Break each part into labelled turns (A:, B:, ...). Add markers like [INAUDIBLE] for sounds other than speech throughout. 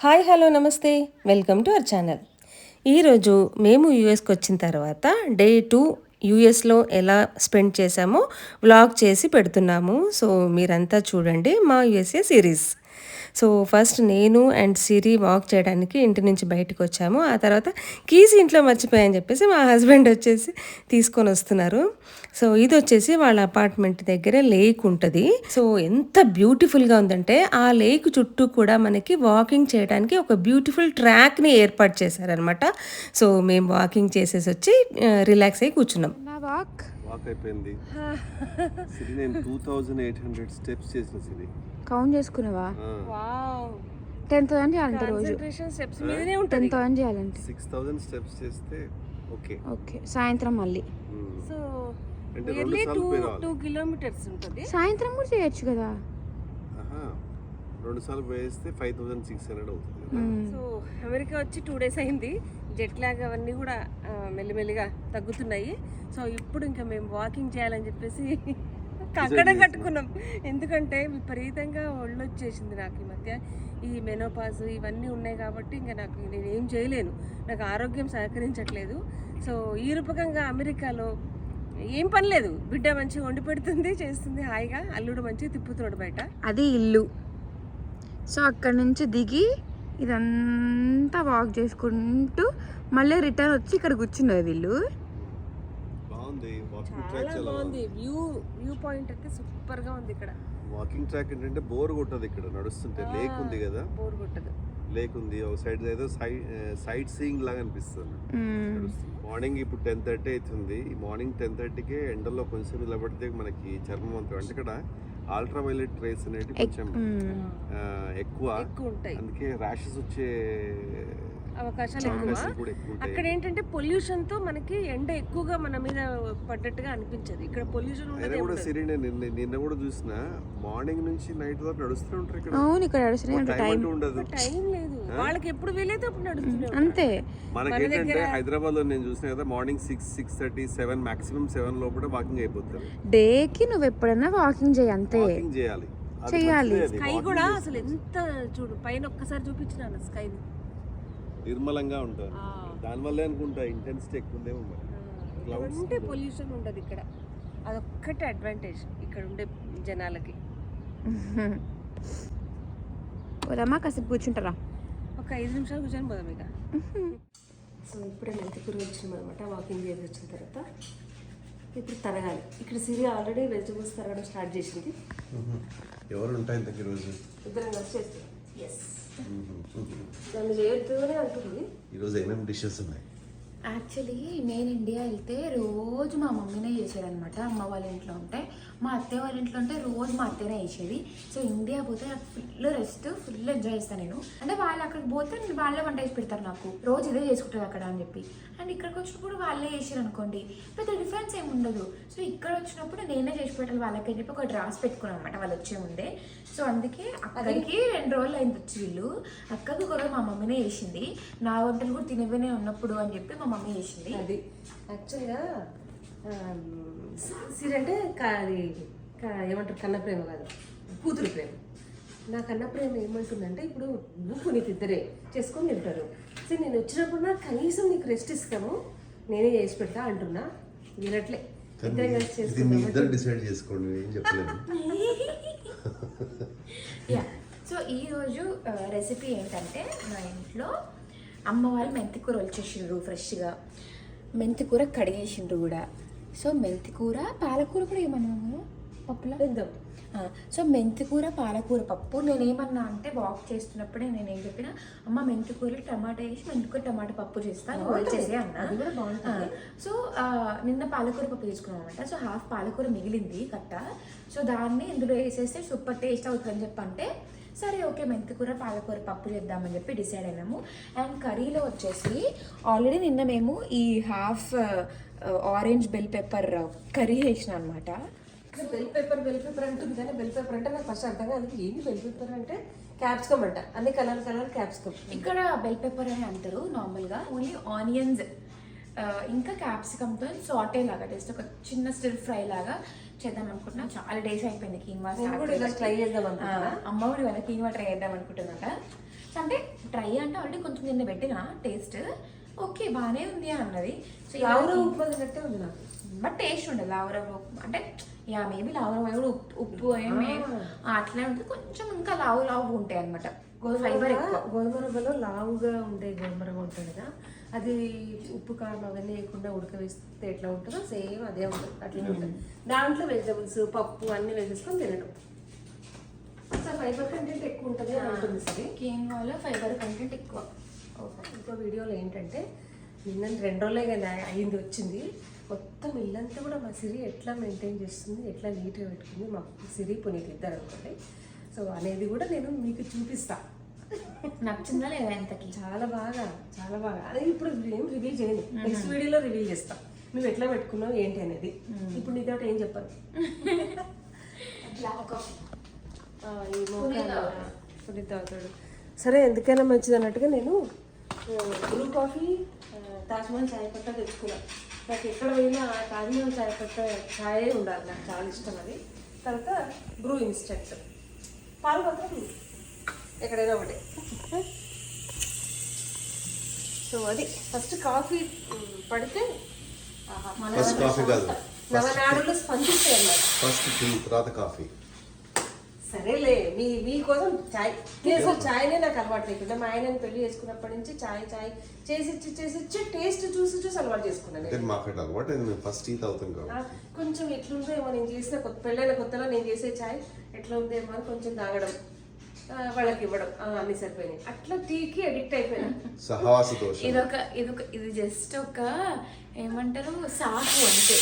A: Hi hello నమస్తే. Welcome to our channel. ఈరోజు మేము యూఎస్కి వచ్చిన తర్వాత డే టూ యూఎస్లో ఎలా స్పెండ్ చేశామో వ్లాగ్ చేసి పెడుతున్నాము. సో మీరంతా చూడండి మా యూఎస్ఏ సిరీస్. సో ఫస్ట్ నేను అండ్ సిరి వాక్ చేయడానికి ఇంటి నుంచి బయటకు వచ్చాము. ఆ తర్వాత కీస్ ఇంట్లో మర్చిపోయాయని చెప్పేసి మా హస్బెండ్ వచ్చేసి తీసుకొని వస్తున్నారు. సో ఇది వచ్చేసి వాళ్ళ అపార్ట్మెంట్ దగ్గర లేక్ ఉంటుంది. సో ఎంత బ్యూటిఫుల్గా ఉందంటే ఆ లేక్ చుట్టూ కూడా మనకి వాకింగ్ చేయడానికి ఒక బ్యూటిఫుల్ ట్రాక్ని ఏర్పాటు చేశారనమాట సో మేము వాకింగ్ చేసేసి వచ్చి రిలాక్స్ అయ్యి కూర్చున్నాం.
B: వాక్
C: వాక్ అయిపోయింది [LAUGHS] సిరి నేను two thousand eight hundred steps చేసిన సిరి.
B: కౌంట్ చేసుకున్నావా?
C: Ah.
B: టెన్ థౌసండ్ చేయాలంటే రోజు.
A: స్టెప్స్ మీదనే
B: టెన్ థౌసండ్ చేయాలంటే.
C: సిక్స్ థౌజండ్ స్టెప్స్ చేస్తే ఓకే.
B: ఓకే సాయంత్రం మళ్ళీ.
A: సో
C: అంటే
A: టూ కిలోమీటర్స్ ఉంటుంది.
B: సాయంత్రం కూడా చేయొచ్చు కదా.
C: రెండు సార్లు పోయేస్తే ఫైవ్ థౌజండ్ సిక్స్ హండ్రెడ్ అవుతుంది.
B: మ్మ్.
A: సో అమెరికా వచ్చి టూ డేస్ అయింది. జెట్ లాగ్ అవన్నీ కూడా మెల్లిమెల్లిగా తగ్గుతున్నాయి. సో ఇప్పుడు ఇంకా మేము వాకింగ్ చేయాలని చెప్పేసి [LAUGHS] కక్కడం కట్టుకున్నాం. ఎందుకంటే విపరీతంగా ఒళ్ళు వచ్చేసింది నాకు ఈ మధ్య. ఈ మెనోపాజ్ ఇవన్నీ ఉన్నాయి కాబట్టి ఇంకా నాకు నేను ఏం చేయలేను. నాకు ఆరోగ్యం సహకరించట్లేదు. సో ఈ రూపకంగా అమెరికాలో ఏం పని లేదు. బిడ్డ మంచిగా వండి పెడుతుంది చేస్తుంది హాయిగా అల్లుడు మంచిగా తిప్పుతున్నాడు బయట.
B: అది ఇల్లు. సో అక్కడ నుంచి దిగి ఇదంతా వాక్ చేసుకుంటూ మళ్ళీ రిటర్న్ వచ్చి ఇక్కడ కూర్చున్నది వీళ్ళు.
C: బాగుంది. వాకింగ్
A: చాలా
C: ట్రాక్ చాలా
A: బాగుంది. వ్యూ వ్యూ పాయింట్ అయితే సూపర్గా ఉంది ఇక్కడ.
C: వాకింగ్ ట్రాక్ ఏంటంటే బోర్ కొట్టదు ఇక్కడ నడుస్తుంటే. లేక్ ఉంది కదా?
A: బోర్ కొట్టదు.
C: లేక్ ఉంది. ఒక సైడ్ ఏదో సైడ్ సైట్ సీయింగ్ లాగా అనిపిస్తుంది. మార్నింగ్ ఇప్పుడు టెన్ థర్టీ అవుతుంది. ఈ మార్నింగ్ టెన్ థర్టీకే ఎండలో కొంచెం నిలబడితే మనకి చర్మం అంతా అంటే ఇక్కడ అల్ట్రా వైలెట్ రేస్ అనేవి కొంచెం ఎక్కువ.
A: ఎక్కువ ఉంటాయి.
C: అందుకే ర్యాషెస్ వచ్చే
A: అవకాశాలు ఎక్కువ. అక్కడ ఏంటంటే పొల్యూషన్తో మనకి ఎండ ఎక్కువగా మన మీద పడ్డట్టుగా అనిపించదు. ఇక్కడ పొల్యూషన్
C: కూడా సిరి నేను నిన్న నిన్న కూడా చూసిన మార్నింగ్ నుంచి నైట్ వరకు నడుస్తూనే ఉంటారు ఇక్కడ.
B: అవును ఇక్కడ నడుస్తూనే
C: టైం ఉండదు.
A: టైం లేదు. వాళ్ళకి ఎప్పుడు వీలైతే అప్పుడు నడుస్తూనే.
B: అంతే.
C: మనకేంటంటే హైదరాబాద్లో నేను చూసిన కదా morning six six thirty seven maximum seven లోపల వాకింగ్ అయిపోతారు.
B: డేకి నువ్వు ఎప్పుడైనా వాకింగ్ చేయి అంతే.
C: వాకింగ్ చేయాలి.
B: చేయాలి.
A: స్కై కూడా అసలు ఎంత చూడు పైన ఒక్కసారి చూపించినాను స్కై
C: నిర్మలంగా ఉంటారు. దానివల్లే అనుకుంటా ఇంటెన్సిటీ ఎక్కువ ఉందేమో మరి Clouds
A: ఉంటే పొల్యూషన్ ఉండదు ఇక్కడ. అదొక్కటే అడ్వాంటేజ్ ఇక్కడ ఉండే జనాలకి.
B: పోదామా కాసేపు కూర్చుంటారా?
A: ఒక ఐదు నిమిషాలు కూర్చొని పోదాం ఇక. సో ఇప్పుడే మెంతికూర వచ్చినాం అనమాట వాకింగ్ చేసి వచ్చిన తర్వాత. ఇప్పుడు తరగాలి. ఇక్కడ సిరి ఆల్రెడీ వెజిటబుల్స్ తరగడం స్టార్ట్ చేసింది.
C: ఎవరు ఉంటాయి ఇంతకు ఈరోజు
A: ఇద్దరం కలిసి ఎస్ నన్ను
C: ఈరోజు ఏమేమి డిషెస్ ఉన్నాయి?
B: యాక్చువల్లీ నేను ఇండియా వెళ్తే రోజు మా మమ్మీనే చేసేదనమాట అమ్మ వాళ్ళ ఇంట్లో ఉంటే మా అత్తయ్య వాళ్ళ ఇంట్లో ఉంటే రోజు మా అత్తయ్యనే చేసేది. సో ఇండియా పోతే నాకు ఫుల్ రెస్ట్ ఫుల్ ఎంజాయ్ చేస్తాను నేను. అంటే వాళ్ళు అక్కడికి పోతే వాళ్ళే వంట చేసి పెడతారు నాకు. రోజు ఇదే చేసుకుంటుంది అక్కడ అని చెప్పి. అండ్ ఇక్కడికి వచ్చినప్పుడు వాళ్ళే చేసారు అనుకోండి. పెద్ద డిఫరెన్స్ ఏమి ఉండదు. సో ఇక్కడ వచ్చినప్పుడు నేనే చేసి పెట్టాలి వాళ్ళకి అని చెప్పి ఒక డ్రాస్ పెట్టుకున్నాను అనమాట వాళ్ళు వచ్చే ముందే. సో అందుకే అక్కడికి రెండు రోజులు అయింది వచ్చి వీళ్ళు. అక్కకు కూడా మా మమ్మీనే చేసింది. నా వంటలు కూడా తినవనే ఉన్నప్పుడు అని చెప్పి మా మమ్మీ చేసింది.
A: అది. యాక్చువల్గా సిరి అంటే అది కా- ఏమంటారు? కన్న ప్రేమ కాదు. కూతురు ప్రేమ. నా కన్న ప్రేమ ఏమంటుందంటే ఇప్పుడు నువ్వు పునీత్ ఇద్దరే చేసుకొని తింటారు. సరే నేను వచ్చినప్పుడు నాకు కనీసం నీకు రెస్ట్ ఇస్తాము. నేనే చేసి పెడతా అంటున్నా. వినట్లే. ఇద్దరం
C: డిసైడ్ చేసుకోండి నేను ఏం చెప్పలేను
B: యా సో ఈరోజు రెసిపీ ఏంటంటే మా ఇంట్లో అమ్మ వాళ్ళు మెంతికూర వచ్చేసిండ్రు ఫ్రెష్గా మెంతికూర కడిగేసిండ్రు కూడా. సో మెంతికూర పాలకూర కూడా ఏమన్నా పప్పులో?
A: వేద్దాం
B: సో మెంతికూర పాలకూర పప్పు నేను ఏమన్నా అంటే వాక్ చేస్తున్నప్పుడే నేను ఏం చెప్పిన అమ్మ మెంతికూర టమాటా వేసి మెంతికూర టమాటా పప్పు చేస్తాను బాయిల్ చేసి అన్న.
A: అది కూడా బాగుంటుంది.
B: సో నిన్న పాలకూర పప్పు తీసుకున్నాం అనమాట సో హాఫ్ పాలకూర మిగిలింది కట్ట. సో దాన్ని ఇందులో వేసేస్తే సూపర్ టేస్ట్ అవుతుందని చెప్పి అంటే సరే ఓకే మెంతికూర పాలకూర పప్పు చేద్దామని చెప్పి డిసైడ్ అయినాము. అండ్ కర్రీలో వచ్చేసి ఆల్రెడీ నిన్న మేము ఈ half orange bell pepper curry చేసిన అనమాట
A: బెల్ పేపర్ బెల్ పేపర్ అంటుంది కానీ బెల్ పేపర్ అంటే నాకు ఫస్ట్ అర్థం కాదు ఏంటి బెల్ పేపర్ అంటే? క్యాప్సికమ్ అంట. అన్ని కలర్ కలర్ క్యాప్సికమ్
B: ఇక్కడ బెల్ పెప్పర్ అని అంటారు నార్మల్గా ఓన్లీ ఆనియన్స్ ఇంకా క్యాప్సికమ్తో సాటే లాగా జస్ట్ ఒక చిన్న స్టిర్ ఫ్రై లాగా చేద్దాం అనుకుంటున్నా. చాలా డేస్ అయిపోయింది కీన్వా
A: ట్రై చేద్దాం అనుకుంటున్నా.
B: అమ్మ కూడా ఇవాళ కీన్వా ట్రై చేద్దాం అనుకుంటున్నట సో అంటే ట్రై అంటే ఆల్రెడీ కొంచెం నిన్న పెట్టిన టేస్ట్ ఓకే బాగానే ఉంది అని అన్నది. సో
A: లావురా ఉప్మా తిన్నట్టే ఉంది నాకు.
B: బట్ టేస్ట్ ఉండదు లావర అంటే యా మేబీ లావర కూడా ఉప్పు ఉప్పు ఏమి అట్లే ఉంటుంది కొంచెం ఇంకా లావు లావు ఉంటాయి అనమాట ఫైబర్ ఎక్కువ.
A: గోధుమ రవ్వలో లావుగా ఉండే గోధుమ రవ్వ ఉంటుంది కదా అది ఉప్పు కారం అవన్నీ వేయకుండా ఉడకవేస్తే ఎట్లా ఉంటుందో సేమ్ అదే ఉంటుంది అట్లనే ఉంటుంది. దాంట్లో వెజిటబుల్స్ పప్పు అన్ని వేసేసుకొని తినడం సో ఫైబర్ కంటెంట్ ఎక్కువ ఉంటుంది అని ఉంటుంది సరే.
B: కీన్వాలో ఫైబర్ కంటెంట్ ఎక్కువ.
A: ఇంకో వీడియోలో ఏంటంటే నిన్న రెండు రోజులే కదా అయ్యింది వచ్చింది. మొత్తం ఇల్లంతా కూడా మా సిరి ఎట్లా మెయింటైన్ చేస్తుంది ఎట్లా నీట్గా పెట్టుకుంది మా సిరి పునీత్ ఇద్దరు అనుకోండి. సో అనేది కూడా నేను మీకు చూపిస్తా.
B: నచ్చిందా లేదా ఎంతకి
A: చాలా బాగా చాలా బాగా. అది ఇప్పుడు ఏం రివీల్ చేయను నెక్స్ట్ వీడియోలో రివీల్ చేస్తా. నువ్వు ఎట్లా పెట్టుకున్నావు ఏంటి అనేది. ఇప్పుడు నీతో ఏం చెప్పాను పునీత్ తాగుతాడు సరే ఎందుకైనా మంచిది అన్నట్టుగా నేను బ్రూ కాఫీ ఆ, తాజ్ మహల్ చాయ్ పట్ట తెచ్చుకున్నా. నాకు ఎక్కడ పోయినా ఆ తాజ్ మహల్ చాయ్ పట్ట చాయే ఉండాలి. నాకు చాలా ఇష్టం అది. తర్వాత బ్రూ ఇన్స్టెంట్ పాలు మాత్రం ఎక్కడైనా ఒకటి. సో అది. ఫస్ట్ కాఫీ పడితే ఆహా,
C: ఫస్ట్ కాఫీ కాదు.
A: నవనాడులు స్పందిస్తాయి అన్నమాట.
C: ఫస్ట్ టీ తర్వాత కాఫీ
A: సరేలే మీ మీకోసం చాయ్ అసలు చాయ్నే నాకు అలవాటు లేకుండా మా ఆయనని పెళ్ళి చేసుకున్నప్పటి నుంచి చాయ్ చాయ్ చేసి ఇచ్చి చేసి ఇచ్చి టేస్ట్ చూసి చూసి అలవాటు చేసుకున్నాను
C: మాకు అలవాటు ఫస్ట్ టీ తాగుతాం
A: ఆ,
C: కాబట్టి
A: కొంచెం ఎట్లుందో ఏమో నేను చేసిన కొత్త పెళ్ళైన కొత్తలో నేను చేసే చాయ్ ఎట్లా ఉందేమో అని కొంచెం తాగడం వాళ్ళకి ఇవ్వడం. ఆ, అన్ని సరిపోయినాయి. అట్లా టీకి అడిక్ట్ అయిపోయినా.
C: సహవాస దోషం
B: ఇదొక ఇదొక ఇది జస్ట్ ఒక ఏమంటారు సాకు అంతే.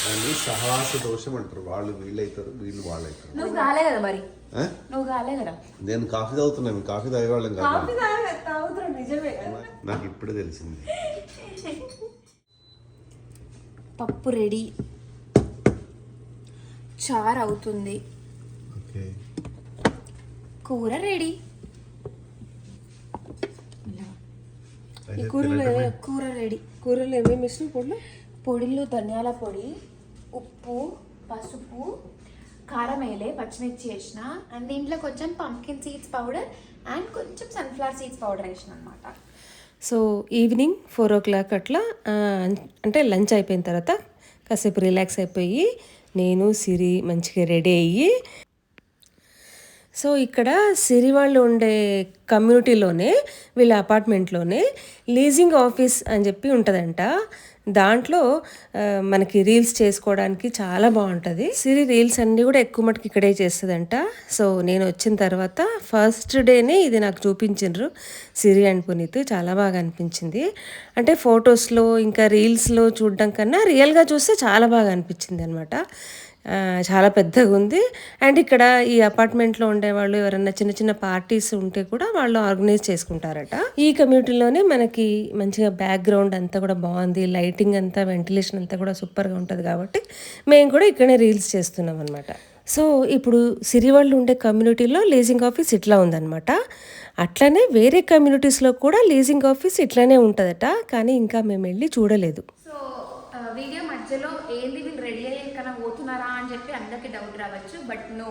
C: దాన్ని సహవాస దోషం అంటారు. వాళ్ళు వీళ్ళు అవుతారు వీళ్ళు వాళ్ళు అవుతారు
B: నువ్వు కాలే కదా మరి?
C: ఆ?
B: నువ్వు కాలే కదా?
C: నేను కాఫీ తాగుతున్నాను కాఫీ తాగేవాళ్ళం కాదు.
A: కాఫీ తాగ తాగుతున్నాడు నిజమే
C: నాకు ఇప్పుడే తెలిసింది.
B: పప్పు రెడీ. చారు అవుతుంది.
C: ఓకే.
B: కూర రెడీ.
A: ఈ కూరలో
B: కూర రెడీ.
A: కూరలో ఏమేమి ఇష్టం పొడులు?
B: పొడిలో ధనియాల పొడి ఉప్పు పసుపు కారం వేయలే పచ్చిమిర్చి వేసిన అండ్ దీంట్లో కొంచెం పంకిన్ సీడ్స్ పౌడర్ అండ్ కొంచెం సన్ఫ్లవర్ సీడ్స్ పౌడర్ వేసిన అనమాట
A: so evening four o'clock అట్లా అంటే లంచ్ అయిపోయిన తర్వాత కాసేపు రిలాక్స్ అయిపోయి నేను సిరి మంచిగా రెడీ అయ్యి సో ఇక్కడ సిరి వాళ్ళు ఉండే కమ్యూనిటీలోనే వీళ్ళ అపార్ట్మెంట్లోనే లీజింగ్ ఆఫీస్ అని చెప్పి ఉంటుందంట. దాంట్లో మనకి రీల్స్ చేసుకోవడానికి చాలా బాగుంటుంది. సిరి రీల్స్ అన్నీ కూడా ఎక్కువ మటుకు ఇక్కడే చేస్తుందంట. సో నేను వచ్చిన తర్వాత ఫస్ట్ డేనే ఇది నాకు చూపించిండ్రు. సిరి అండ్ పునీత్ చాలా బాగా అనిపించింది. అంటే ఫొటోస్లో ఇంకా రీల్స్లో చూడడం కన్నా రియల్గా చూస్తే చాలా బాగా అనిపించింది అనమాట చాలా పెద్దగా ఉంది అండ్ ఇక్కడ ఈ అపార్ట్మెంట్లో ఉండేవాళ్ళు ఎవరైనా చిన్న చిన్న పార్టీస్ ఉంటే కూడా వాళ్ళు ఆర్గనైజ్ చేసుకుంటారట. ఈ కమ్యూనిటీలోనే మనకి మంచిగా బ్యాక్గ్రౌండ్ అంతా కూడా బాగుంది. లైటింగ్ అంతా వెంటిలేషన్ అంతా కూడా సూపర్గా ఉంటుంది కాబట్టి మేము కూడా ఇక్కడనే రీల్స్ చేస్తున్నాం అనమాట సో ఇప్పుడు సిరి వాళ్ళు ఉండే కమ్యూనిటీలో లీజింగ్ ఆఫీస్ ఇట్లా ఉందన్నమాట. అట్లనే వేరే కమ్యూనిటీస్లో కూడా లీజింగ్ ఆఫీస్ ఇట్లానే ఉంటుందట. కానీ ఇంకా మేము వెళ్ళి చూడలేదు.
B: సో వీడియో మధ్యలో ఏంది వీళ్ళు రెడీ అయ్యాకన్నా పోతున్నారా అని చెప్పి అందరికి డౌట్ రావచ్చు బట్ నో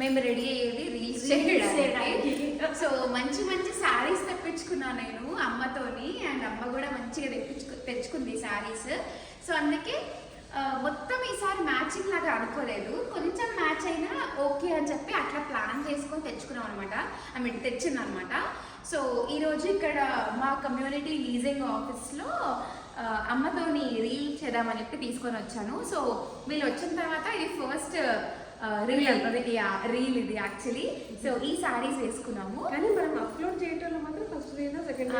B: మేము రెడీ అయ్యేది రీల్స్ చేయడానికి. సో మంచి మంచి శారీస్ తెప్పించుకున్నా నేను అమ్మతోని అండ్ అమ్మ కూడా మంచిగా తెప్పించుకు తెచ్చుకుంది శారీస్ సో అందుకే మొత్తం ఈసారి మ్యాచింగ్ లాగా అనుకోలేదు. కొంచెం మ్యాచ్ అయినా ఓకే అని చెప్పి అట్లా ప్లాన్ చేసుకొని తెచ్చుకున్నాం అనమాట ఐ మీన్ తెచ్చింది అనమాట సో ఈరోజు ఇక్కడ మా కమ్యూనిటీ లీజింగ్ ఆఫీస్లో అమ్మతోని రీల్ చేద్దామని చెప్పి తీసుకొని వచ్చాను. సో వీళ్ళు వచ్చిన తర్వాత ఇది ఫస్ట్ రీల్ రీల్ ఇది యాక్చువల్లీ సో ఈ సారీస్ వేసుకున్నాము.
A: కానీ మనం అప్లోడ్ చేయటంలో మాత్రం ఫస్ట్ రీలో సెకండ్.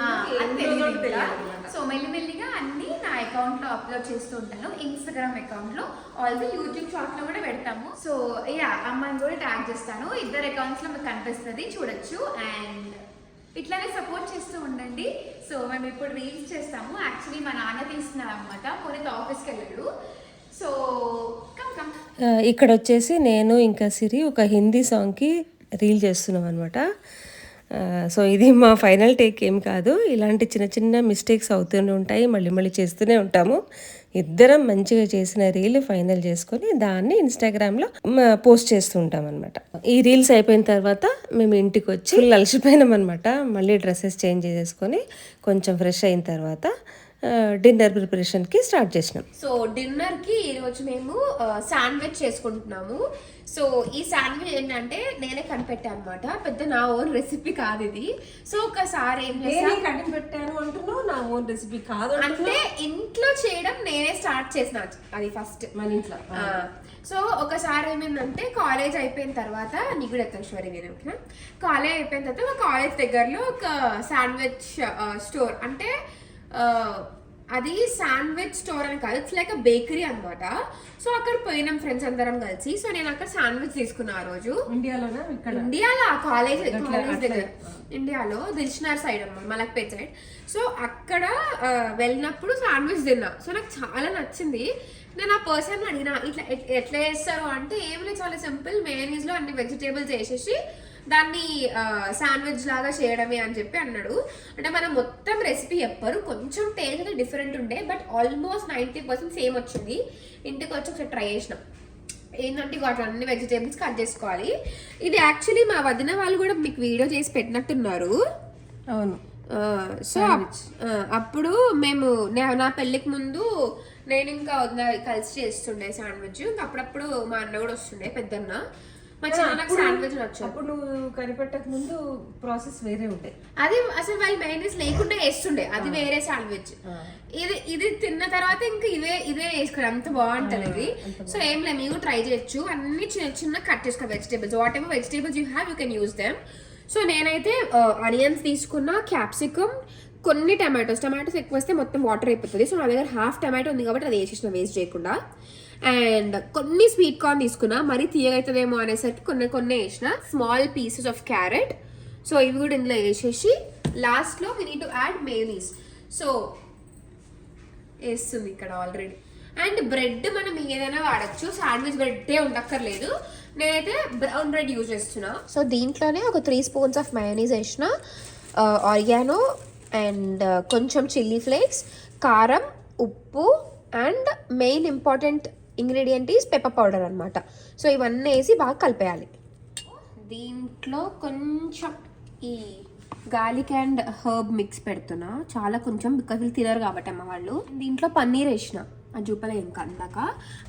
B: సో మెల్లిమెల్లిగా అన్ని నా అకౌంట్లో అప్లోడ్ చేస్తూ ఉంటాను. ఇన్స్టాగ్రామ్ అకౌంట్లో. ఆల్రెడీ యూట్యూబ్ షార్ట్లో కూడా పెడతాము. సో యా అమ్మాయిని కూడా ట్యాగ్ చేస్తాను. ఇద్దరు అకౌంట్స్లో మీకు కనిపిస్తుంది చూడొచ్చు. అండ్ ఇట్లానే సపోర్ట్ చేస్తూ ఉండండి. సో మేము ఇప్పుడు రీల్స్ చేస్తాము. యాక్చువల్లీ మా నాన్న తీస్తున్నారు అనమాట పునీత్ ఆఫీస్కి వెళ్ళాడు. సో
A: ఇక్కడ వచ్చేసి నేను ఇంకా సిరి ఒక హిందీ సాంగ్కి రీల్ చేస్తున్నాం అనమాట సో ఇది మా ఫైనల్ టేక్ ఏం కాదు. ఇలాంటి చిన్న చిన్న మిస్టేక్స్ అవుతూనే ఉంటాయి. మళ్ళీ మళ్ళీ చేస్తూనే ఉంటాము. ఇద్దరం మంచిగా చేసిన రీల్ ఫైనల్ చేసుకొని దాన్ని ఇన్స్టాగ్రామ్లో పోస్ట్ చేస్తూ ఉంటాం అనమాట ఈ రీల్స్ అయిపోయిన తర్వాత మేము ఇంటికి వచ్చి అలసిపోయినాం అనమాట మళ్ళీ డ్రెస్సెస్ చేంజ్ చేసుకొని కొంచెం ఫ్రెష్ అయిన తర్వాత డిన్నర్ ప్రిపరేషన్కి స్టార్ట్ చేసినాం.
D: సో డిన్నర్కి ఈరోజు మేము శాండ్విచ్ చేసుకుంటున్నాము. సో ఈ శాండ్విచ్ ఏంటంటే నేనే కనిపెట్టాను అనమాట పెద్ద నా ఓన్ రెసిపీ కాదు ఇది. సో ఒకసారి ఏం చేసా
A: కటింగ్ పెట్టాను అంటున్నావు నా ఓన్ రెసిపీ కాదు
D: అంటే ఇంట్లో చేయడం నేనే స్టార్ట్ చేసిన. అది ఫస్ట్
A: మన ఇంట్లో.
D: సో ఒకసారి ఏమైందంటే కాలేజ్ అయిపోయిన తర్వాత నీకు కూడా నేను ఓకేనా? కాలేజ్ అయిపోయిన తర్వాత మా కాలేజ్ దగ్గరలో ఒక శాండ్విచ్ స్టోర్ అంటే అది శాండ్విచ్ స్టోర్ అని కాదు. ఇట్స్ లైక్ బేకరీ అన్నమాట. సో అక్కడ పోయినాం ఫ్రెండ్స్ అందరం కలిసి. సో నేను అక్కడ శాండ్విచ్ తీసుకున్నా ఆ రోజు.
A: ఇండియాలోనా?
D: ఇండియాలో ఆ కాలేజ్ కాలేజ్ దగ్గర. ఇండియాలో దిల్షనర్ సైడ్ అన్నమాట మలక్పేట్ సైడ్ సో అక్కడ వెళ్ళినప్పుడు శాండ్విచ్ తిన్నా. సో నాకు చాలా నచ్చింది. నేను ఆ పర్సన్ అడిగిన ఇట్లా ఎట్- ఎట్లా చేస్తారు? అంటే ఏం లేదు చాలా సింపుల్. మేనీస్లో అన్ని వెజిటేబుల్స్ వేసేసి దాన్ని శాండ్విచ్ లాగా చేయడమే అని చెప్పి అన్నాడు. అంటే మనం మొత్తం రెసిపీ చెప్పరు కొంచెం టేస్ట్ డిఫరెంట్ ఉండే but almost ninety percent same వచ్చింది. ఇంటికి వచ్చి ఒకసారి ట్రై చేసినాం. ఏంటంటే అట్లా అన్ని వెజిటేబుల్స్ కట్ చేసుకోవాలి. ఇది యాక్చువల్లీ మా వదిన వాళ్ళు కూడా మీకు వీడియో చేసి పెట్టినట్టున్నారు.
A: అవును.
D: సో అప్పుడు మేము నా- పెళ్ళికి ముందు నేను ఇంకా కలిసి చేస్తుండే శాండ్విచ్ ఇంకా అప్పుడప్పుడు మా అన్న కూడా వస్తుండే పెద్దన్న. మా చిన్నకి శాండ్విచ్
A: అప్పుడు నువ్వు కనిపెట్టక ముందు ప్రాసెస్ వేరే ఉంటాయి
D: అది అసలు వాళ్ళు మైనస్ లేకుండా వేస్తుండే అది వేరే శాండ్విచ్ ఇది ఇది తిన్న తర్వాత ఇంకా ఇవే ఇదే వేసుకోవాలి. అంత బాగుంటది ఇది సో ఏం లేదు మీరు ట్రై చేయొచ్చు. అన్ని చిన్న చిన్న కట్ చేసుకో vegetables whatever vegetables you have you can use them so నేనైతే ఆనియన్స్ తీసుకున్న క్యాప్సికమ్ కొన్ని టమాటోస్ టమాటోస్ ఎక్కువ వస్తే మొత్తం వాటర్ అయిపోతుంది. సో నా దగ్గర హాఫ్ టమాటో ఉంది కాబట్టి అది వేసేసిన వేస్ట్ చేయకుండా. అండ్ కొన్ని స్వీట్ కార్న్ తీసుకున్నా మరీ తీయగైతుందేమో అనేసరికి కొన్ని కొన్ని వేసిన small pieces of carrot so ఇవి కూడా ఇందులో వేసేసి లాస్ట్లో we need to add mayonnaise so వేస్తుంది ఇక్కడ ఆల్రెడీ అండ్ బ్రెడ్ మనం ఏదైనా వాడచ్చు. శాండ్విచ్ బ్రెడ్డే ఉండక్కర్లేదు. నేనైతే బ్రౌన్ బ్రెడ్ యూజ్ చేస్తున్నా. సో దీంట్లోనే ఒక త్రీ స్పూన్స్ ఆఫ్ మయోనీస్ వేసిన ఆర్గానో అండ్ కొంచెం చిల్లీ ఫ్లేక్స్ కారం ఉప్పు and main important ingredient is pepper powder అనమాట సో ఇవన్నీ వేసి బాగా కలిపేయాలి. దీంట్లో కొంచెం ఈ గార్లిక్ అండ్ హర్బ్ మిక్స్ పెడుతున్నా. చాలా కొంచెం బికాజ్ వీళ్ళు తినరు కాబట్టి అమ్మ వాళ్ళు. దీంట్లో పన్నీర్ వేసిన. అది చూపలే ఇంకా అందాక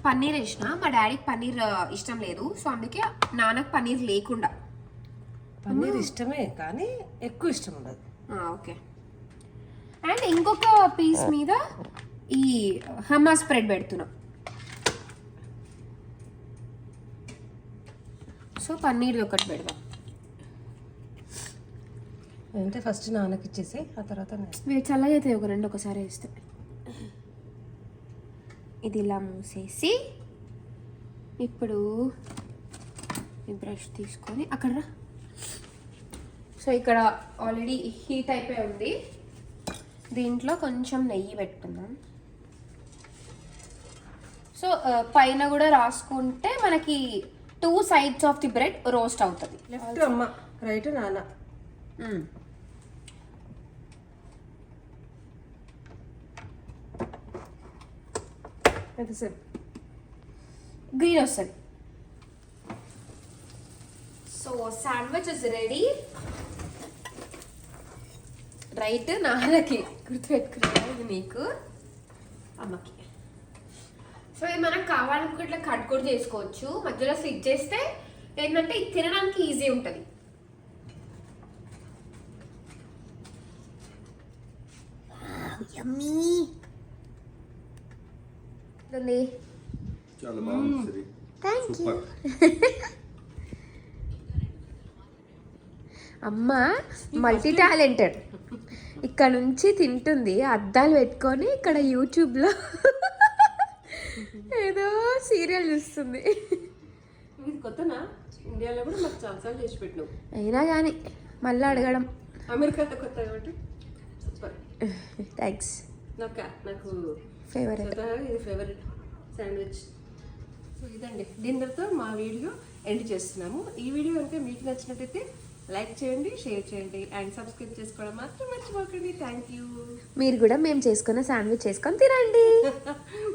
D: పన్నీర్ వేసిన. మా డాడీకి పన్నీర్ ఆ, ఇష్టం లేదు. సో అందుకే నాన్నకు పన్నీర్ లేకుండా.
A: పన్నీర్ ఇష్టమే కానీ ఎక్కువ ఇష్టం ఉండదు.
D: ఓకే. అండ్ ఇంకొక పీస్ మీద ఈ హమ్మా స్ప్రెడ్ పెడుతున్నా. సో పన్నీర్ ఒకటి పెడదాం
A: అంటే ఫస్ట్ నాన్నకి ఇచ్చేసి ఆ తర్వాత.
D: వేడి చల్లగా అవుతాయి ఒక రెండు ఒకసారి వేస్తే ఇది ఇలా మూసేసి ఇప్పుడు ఈ బ్రష్ తీసుకొని అక్కడ. సో ఇక్కడ ఆల్రెడీ హీట్ అయిపోయి ఉంది దీంట్లో కొంచెం నెయ్యి పెట్టుకుందాం సో పైన కూడా రాసుకుంటే మనకి two sides of the bread roast అవుతుంది.
A: లెఫ్ట్ అమ్మ రైట్ నాన్న. ఎంతసేపు
D: గ్రీన్ వస్తుంది. So sandwich is ready right నాన్నకి గుర్తుపెట్టుకున్నా ఇది నీకు. అమ్మకి. సో ఇది మనకు కావాలనుకుంటే ఇట్లా కట్ కూడా చేసుకోవచ్చు. మధ్యలో స్లిట్ చేస్తే ఏంటంటే ఇది తినడానికి ఈజీ ఉంటుంది. ఉంది
C: చాలా బాగుంది సూపర్.
D: అమ్మ మల్టీ టాలెంటెడ్ ఇక్కడ నుంచి తింటుంది. అద్దాలు పెట్టుకొని ఇక్కడ యూట్యూబ్లో ఏదో సీరియల్ చూస్తుంది.
A: ఇది కొత్తనా? ఇండియాలో కూడా మాకు చాలాసార్లు చేసి పెట్టినావు.
D: అయినా కానీ మళ్ళీ అడగడం.
A: అమెరికాలో కొత్త కాబట్టి. సూపర్.
D: థ్యాంక్స్
A: నాకు? నాకు
D: ఫేవరెట్
A: ఇది ఫేవరెట్ శాండ్విచ్ సో ఇదండి. డిన్నర్తో మా వీడియో ఎండ్ చేస్తున్నాము. ఈ వీడియో కనుక మీకు నచ్చినట్టయితే లైక్ చేయండి షేర్ చేయండి అండ్ సబ్స్క్రైబ్ చేసుకోవడం మాత్రం మర్చిపోకండి. Thank you.
D: మీరు కూడా మేము చేసుకున్న శాండ్విచ్ చేసుకొని తినండి. [LAUGHS]